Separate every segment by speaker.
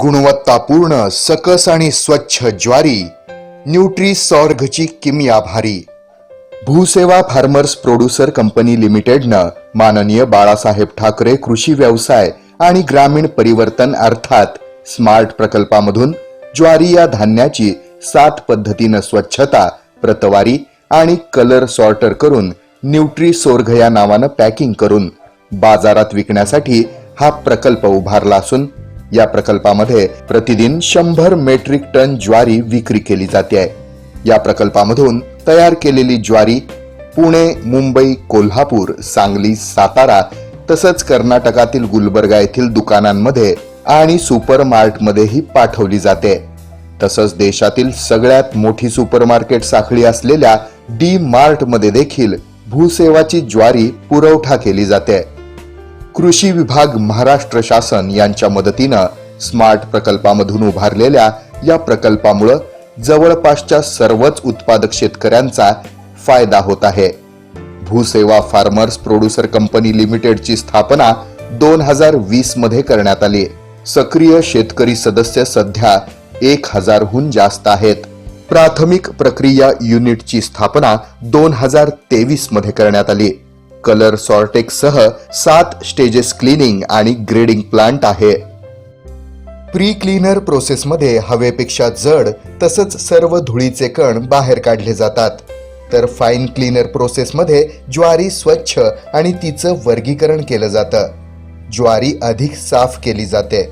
Speaker 1: गुणवत्तापूर्ण सकस आणि स्वच्छ ज्वारी न्यूट्रिसॉर्गची किमया भारी. भूसेवा फार्मर्स प्रोड्युसर कंपनी लिमिटेडनं माननीय बाळासाहेब ठाकरे कृषी व्यवसाय आणि ग्रामीण परिवर्तन अर्थात स्मार्ट प्रकल्पामधून ज्वारी या धान्याची सात पद्धतीनं स्वच्छता प्रतवारी आणि कलर सॉर्टर करून न्यूट्री सोर्घ या नावानं पॅकिंग करून बाजारात विकण्यासाठी हा प्रकल्प उभारला असून या प्रकल्पामध्ये प्रतिदिन शंभर मेट्रिक टन ज्वारी विक्री केली जाते. आहे या प्रकल्पामधून तयार केलेली ज्वारी पुणे मुंबई कोल्हापूर सांगली सातारा तसंच कर्नाटकातील गुलबर्गा येथील दुकानांमध्ये आणि सुपर मार्टमध्येही पाठवली जाते. तसंच देशातील सगळ्यात मोठी सुपरमार्केट साखळी असलेल्या डी मार्टमध्ये देखील भूसेवाची ज्वारी पुरवठा केली जाते. कृषी विभाग महाराष्ट्र शासन यांच्या मदतीनं स्मार्ट प्रकल्पामधून उभारलेल्या या प्रकल्पामुळं जवळपासच्या सर्वच उत्पादक शेतकऱ्यांचा फायदा होत आहे. भूसेवा फार्मर्स प्रोड्युसर कंपनी लिमिटेडची स्थापना दोन हजार वीसमध्ये करण्यात आली. सक्रिय शेतकरी सदस्य सध्या एक हजारहून जास्त आहेत. प्राथमिक प्रक्रिया युनिटची स्थापना दोन हजार तेवीसमध्ये करण्यात आली. कलर सॉर्टेक्ससह सात स्टेजेस क्लिनिंग आणि ग्रेडिंग प्लांट आहे. प्री क्लीनर प्रोसेसमध्ये हवेपेक्षा जड तसंच सर्व धुळीचे कण बाहेर काढले जातात. तर फाईन क्लीनर प्रोसेसमध्ये ज्वारी स्वच्छ आणि तिचं वर्गीकरण केलं जातं. ज्वारी अधिक साफ केली जाते.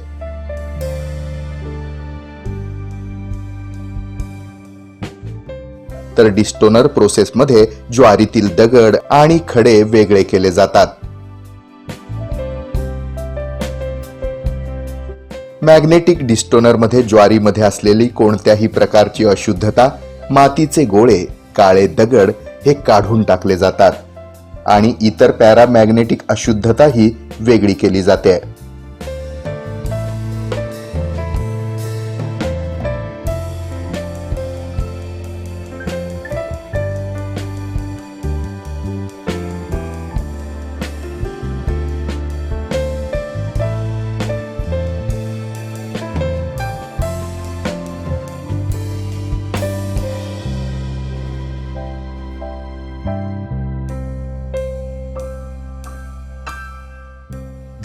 Speaker 1: तर डिस्टोनर प्रोसेसमध्ये ज्वारीतील दगड आणि खडे वेगळे केले जातात. मॅग्नेटिक डिस्टोनरमध्ये ज्वारीमध्ये असलेली कोणत्याही प्रकारची अशुद्धता मातीचे गोळे काळे दगड हे काढून टाकले जातात. आणि इतर पॅरामॅग्नेटिक अशुद्धताही वेगळी केली जाते.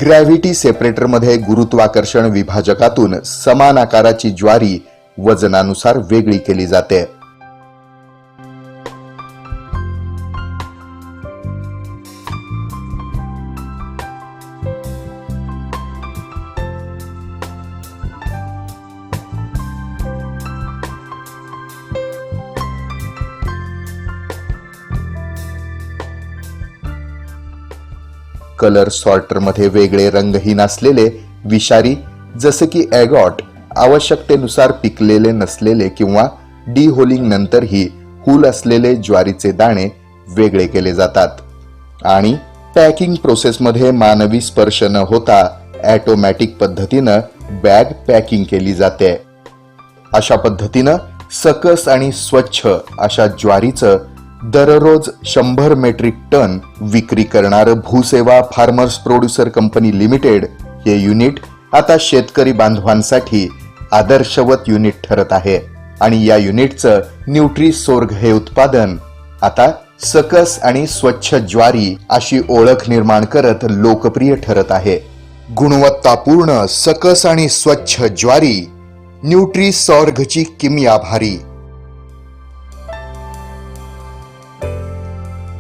Speaker 1: ग्रॅव्हिटी सेपरेटरमध्ये गुरुत्वाकर्षण विभाजकातून समान आकाराची ज्वारी वजनानुसार वेगळी केली जाते. कलर सॉर्टरमध्ये वेगळे रंगहीन असलेले विषारी जसे की ॲगॉट आवश्यकतेनुसार पिकलेले नसलेले किंवा डीहोलिंग नंतरही हुल असलेले ज्वारीचे दाणे वेगळे केले जातात. आणि पॅकिंग प्रोसेसमध्ये मानवी स्पर्श न होता ॲटोमॅटिक पद्धतीनं बॅग पॅकिंग केली जाते. अशा पद्धतीनं सकस आणि स्वच्छ अशा ज्वारीचं दररोज शंभर मेट्रिक टन विक्री करणारं Bhuseva farmers producer company limited हे युनिट आता शेतकरी बांधवांसाठी आदर्शवत युनिट ठरत आहे. आणि या युनिटचं न्यूट्री सोर्ग हे उत्पादन आता सकस आणि स्वच्छ ज्वारी अशी ओळख निर्माण करत लोकप्रिय ठरत आहे. गुणवत्तापूर्ण सकस आणि स्वच्छ ज्वारी न्यूट्री सॉर्गची किमी आभारी